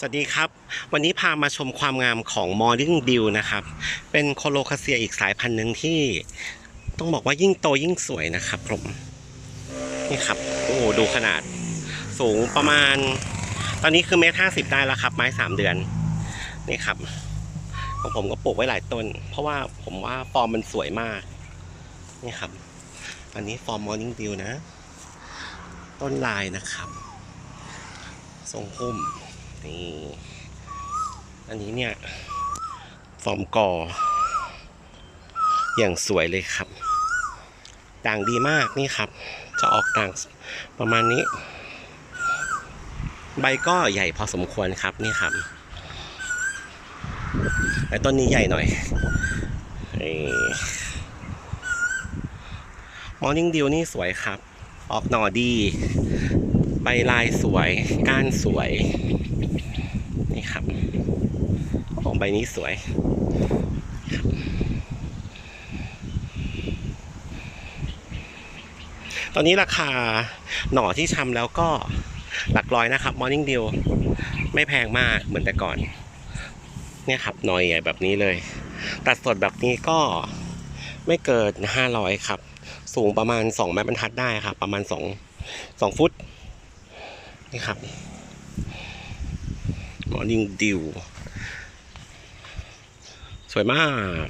สวัสดีครับ วันนี้พามาชมความงามของ Morning Dew นะครับ เป็นโคโลคาเซียอีกสายพันธุ์หนึ่งที่ต้องบอกว่ายิ่งโตยิ่งสวยนะครับผมนี่ครับ โอ้โหดูขนาดสูงประมาณ ตอนนี้คือเมตรห้าสิบได้แล้วครับ ไม้สามเดือน นี่ครับ ของผมก็ปลูกไว้หลายต้น เพราะว่าผมว่าฟอร์มมันสวยมาก นี่ครับ อันนี้ฟอร์ม Morning Dew นะ ต้นลายนะครับ ทรงพุ่ม นี่ อันนี้เนี่ย ฟอร์มกอ อย่างสวยเลยครับ ด่างดีมากนี่ครับ จะออกด่างประมาณนี้ ใบก็ใหญ่พอสมควรครับนี่ครับ แต่ต้นนี้ใหญ่หน่อยมอร์นิ่งดิวนี่สวยครับ ออกหน่อดี ใบลายสวย ก้านสวย นี่ครับ ของใบ นี้สวย ตอนนี้ราคาหน่อที่ชำแล้วก็หลักร้อยนะครับ Morning Dew ไม่แพงมากเหมือนแต่ก่อน เนี่ยครับหน่อยใหญ่แบบนี้เลย ตัดสดแบบนี้ก็ไม่เกิน500ครับ สูงประมาณ2ไม้บรรทัดได้ครับ ประมาณ2 2ฟุต นี่ครับ Morning Dew สวยมาก